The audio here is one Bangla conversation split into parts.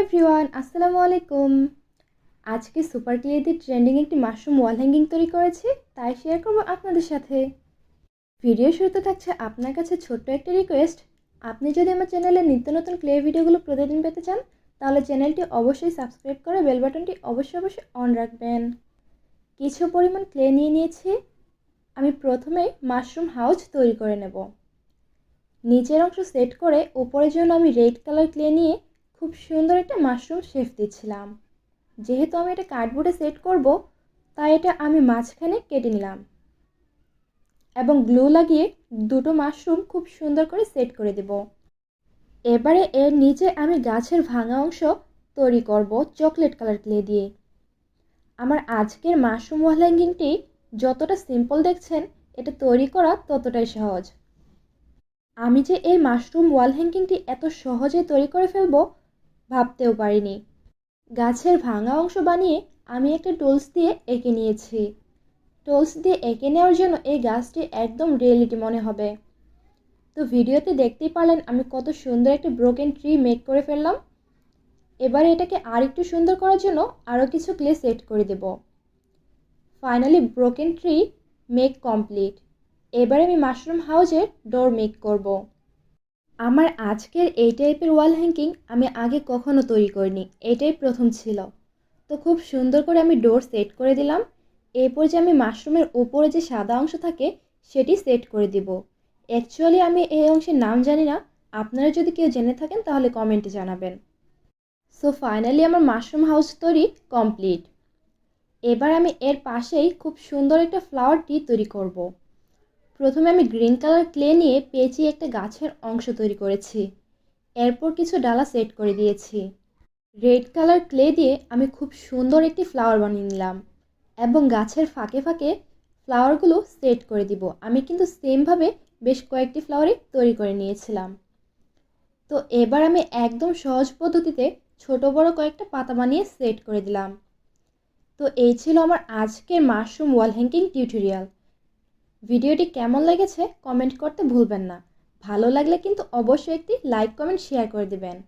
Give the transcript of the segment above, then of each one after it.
এভরিওয়ান আসসালামু আলাইকুম। আজকে সুপার ক্লিয়ারদের ট্রেন্ডিং একটি মাশরুম ওয়াল হ্যাঙ্গিং তৈরি করেছি, তাই শেয়ার করব আপনাদের সাথে। ভিডিও শুরুতে থাকছে আপনার কাছে ছোট্ট একটা রিকোয়েস্ট আপনি যদি আমার চ্যানেলে নিত্য নতুন ক্লে ভিডিওগুলো প্রতিদিন পেতে চান, তাহলে চ্যানেলটি অবশ্যই সাবস্ক্রাইব করে বেল বাটনটি অবশ্যই অবশ্যই অন রাখবেন। কিছু পরিমাণ ক্লে নিয়ে নিয়েছি। আমি প্রথমেই মাশরুম হাউস তৈরি করে নেব। নিচের অংশ সেট করে উপরের জন্য আমি রেড কালার ক্লে নিয়ে খুব সুন্দর একটা মাশরুম শেপ দিচ্ছিলাম। যেহেতু আমি এটা কার্ডবোর্ডে সেট করব, তাই এটা আমি মাঝখানে কেটে নিলাম। এবং গ্লু লাগিয়ে দুটো মাশরুম খুব সুন্দর করে সেট করে দেব। এবারে এর নিচে আমি গাছের ভাঙা অংশ তৈরি করব চকলেট কালার ক্লে দিয়ে। আমার আজকের মাশরুম ওয়াল হ্যাঙ্গিংটি যতটা সিম্পল দেখছেন, এটা তৈরি করা ততটাই সহজ। আমি যে এই মাশরুম ওয়াল হ্যাঙ্গিংটি এত সহজে তৈরি করে ফেলব ভাবতেও পারিনি। গাছের ভাঙা অংশ বানিয়ে আমি একটা টোলস দিয়ে এঁকে নিয়েছি। টোলস দিয়ে এঁকে নেওয়ার জন্য এই গাছটি একদম রিয়েলিটি মনে হবে। তো ভিডিওতে দেখতেই পারলেন আমি কত সুন্দর একটা ব্রোকেন ট্রি মেক করে ফেললাম। এবারে এটাকে আর একটু সুন্দর করার জন্য আরও কিছু ক্লে সেট করে দেব। Finally broken tree make complete এবারে আমি মাশরুম হাউজের ডোর মেক করব। আমার আজকের এই টাইপের ওয়াল হ্যাঙ্কিং আমি আগে কখনো তৈরি করিনি, এটাই প্রথম ছিল। তো খুব সুন্দর করে আমি ডোর সেট করে দিলাম, এরপর যে আমি মাশরুমের উপরে যে সাদা অংশ থাকে, সেটি সেট করে দিব। অ্যাকচুয়ালি আমি এই অংশের নাম জানি না, আপনারা যদি কেউ জেনে থাকেন তাহলে কমেন্টে জানাবেন। সো ফাইনালি আমার মাশরুম হাউস তৈরি কমপ্লিট এবার আমি এর পাশেই খুব সুন্দর একটা ফ্লাওয়ার টি তৈরি করব। প্রথমে আমি গ্রিন কালার ক্লে নিয়ে পেঁচিয়ে একটা গাছের অংশ তৈরি করেছি। এরপর কিছু ডালা সেট করে দিয়েছি। রেড কালার ক্লে দিয়ে আমি খুব সুন্দর একটি ফ্লাওয়ার বানিয়ে নিলাম এবং গাছের ফাঁকে ফাঁকে ফ্লাওয়ারগুলো সেট করে দিব। আমি কিন্তু সেমভাবে বেশ কয়েকটি ফ্লাওয়ারই তৈরি করে নিয়েছিলাম। তো এবার আমি একদম সহজ পদ্ধতিতে ছোট বড় কয়েকটা পাতা বানিয়ে সেট করে দিলাম। তো এই ছিল আমার আজকের মাশরুম ওয়াল হ্যাঙ্কিং টিউটোরিয়াল। ভিডিওটি কেমন লেগেছে কমেন্ট করতে ভুলবেন না। ভালো লাগলে কিন্তু অবশ্যই একটি লাইক, কমেন্ট, শেয়ার করে দেবেন।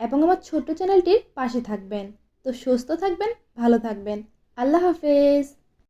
এবং আমার ছোট্ট চ্যানেলটির পাশে থাকবেন। তো সুস্থ থাকবেন, ভালো থাকবেন। আল্লাহ হাফেজ।